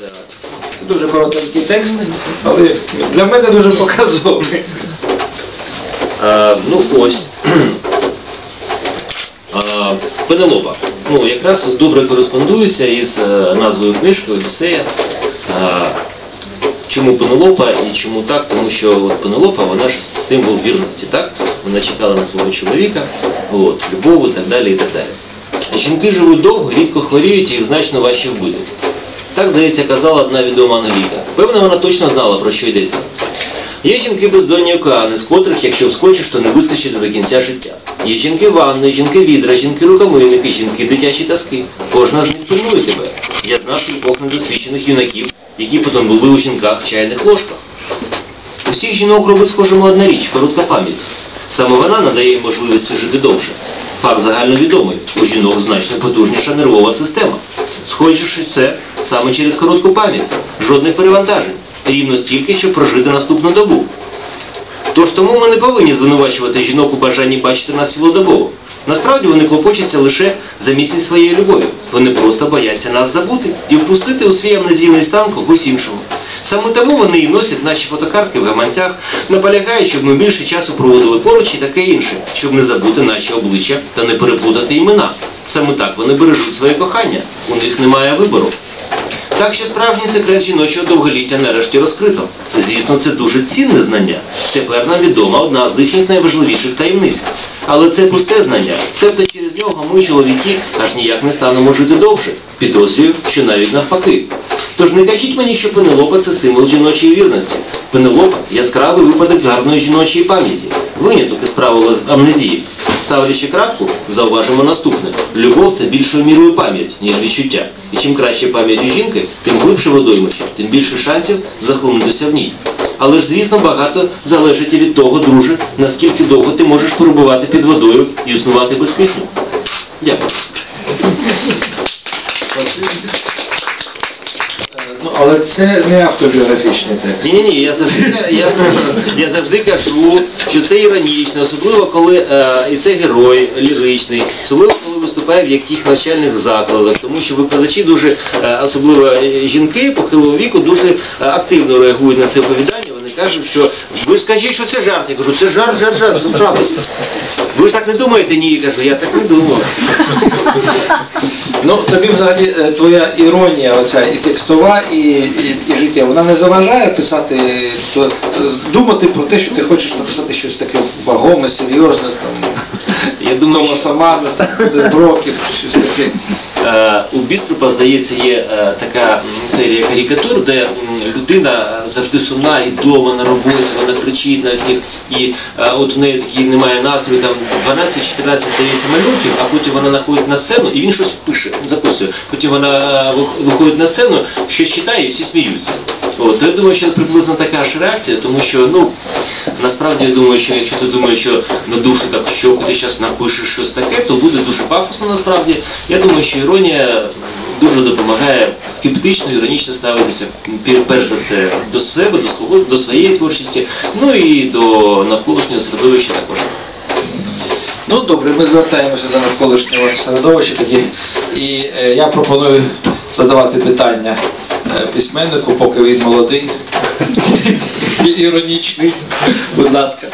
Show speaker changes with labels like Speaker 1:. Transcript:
Speaker 1: Це дуже коротенький текст, але для мене дуже показовий.
Speaker 2: Е, ну ось. Е, Пенелопа. Ну, якраз добре кореспондується із е, назвою книжки Одіссея. Чому Пенелопа і чому так? Тому що от Пенелопа, вона ж символ вірності, так? Вона чекала на свого чоловіка, от, любову і так далі, і так далі. Жінки живуть довго, рідко хворіють і їх значно важче вбити. Так, здається, казала одна відома англійка. Певно, вона точно знала, про що йдеться. Є жінки бездонні океани, з котрих, якщо вскочиш, то не вискочити до кінця життя. Є жінки ванни, жінки відра, жінки рукомийники, жінки дитячі таски. Кожна з них пильнує тебе. Я знав кількох недосвідчених юнаків, які потім були у жінках в чайних ложках. Усіх жінок робить схожими одна річ коротка пам'ять. Саме вона надає їм можливість жити довше. Факт загальновідомий. У жінок значно потужніша нервова система. Схожіше це саме через коротку пам'ять. Жодних перевантажень. Рівно стільки, щоб прожити наступну добу. Тож тому ми не повинні звинувачувати жінок у бажанні бачити нас цілодобово. Насправді вони клопочуться лише за місяць своєї любові. Вони просто бояться нас забути і впустити у свій амнезійний стан когось іншого. Саме тому вони і носять наші фотокартки в гаманцях, наполягають, щоб ми більше часу проводили поруч і таке інше, щоб не забути наші обличчя та не переплутати імена. Саме так вони бережуть своє кохання. У них немає вибору. Так що справжній секрет жіночого довголіття нарешті розкрито. Звісно, це дуже цінне знання. Тепер нам відома одна з їхніх найважливіших таємниць. Але це пусте знання, себто через нього ми, чоловіки, аж ніяк не станемо жити довше. Підозрюю, що навіть навпаки. Тож не кажіть мені, що Пенелопа це символ жіночої вірності. Пенелопа яскравий випадок гарної жіночої пам'яті. Виняток із правила з амнезії. Ставлячи крапку, зауважимо наступне. Любов це більшою мірою пам'ять, ніж відчуття. І чим краще пам'ять у жінки, тим глибше водоймище, тим більше шансів захлинутися в ній. Але ж, звісно, багато залежить і від того, друже, наскільки довго ти можеш перебувати під водою і існувати без кисню. Дякую.
Speaker 1: Ну, але це не автобіографічний текст.
Speaker 2: Ні, ні, я завжди я, я завжди кажу, що це іронічно, особливо коли е, і це герой ліричний, особливо коли виступає в яких навчальних закладах, тому що викладачі дуже, е, особливо жінки похилого віку, дуже е, активно реагують на це оповідання. Вони кажуть, що ви ж скажіть, що це жарт. Я кажу, це жарт, жарт, жарт, правда. Ви ж так не думаєте? Ні, я кажу, я так не думав.
Speaker 1: Ну, тобі взагалі е, твоя іронія, оця і текстова, і, і, і життя, вона не заважає писати, то, е, думати про те, що ти хочеш написати щось таке вагоме, серйозне, там,
Speaker 2: Я думаю,
Speaker 1: Мана, Броків, щось таке.
Speaker 2: Е, У Біструпа, здається, є е, така м, серія карикатур, де м, людина завжди сумна і вдома на роботі, вона кричить на всіх, і е, от у неї такий немає настрою, там 12-14 здається малюнків, а потім вона находить на сцену і він щось пише, записує. Потім вона е, виходить на сцену, щось читає і всі сміються. От, я думаю, що приблизно така ж реакція, тому що ну насправді я думаю, що якщо ти думаєш, що на душу так щоку ти зараз напишеш щось таке, то буде дуже пафосно насправді. Я думаю, що іронія дуже допомагає скептично, іронічно ставитися перш за все до себе, до свого до своєї творчості, ну і до навколишнього середовища також.
Speaker 1: Ну добре, ми звертаємося до навколишнього середовища тоді. І е, я пропоную задавати питання е, письменнику, поки він молодий іронічний. Будь ласка.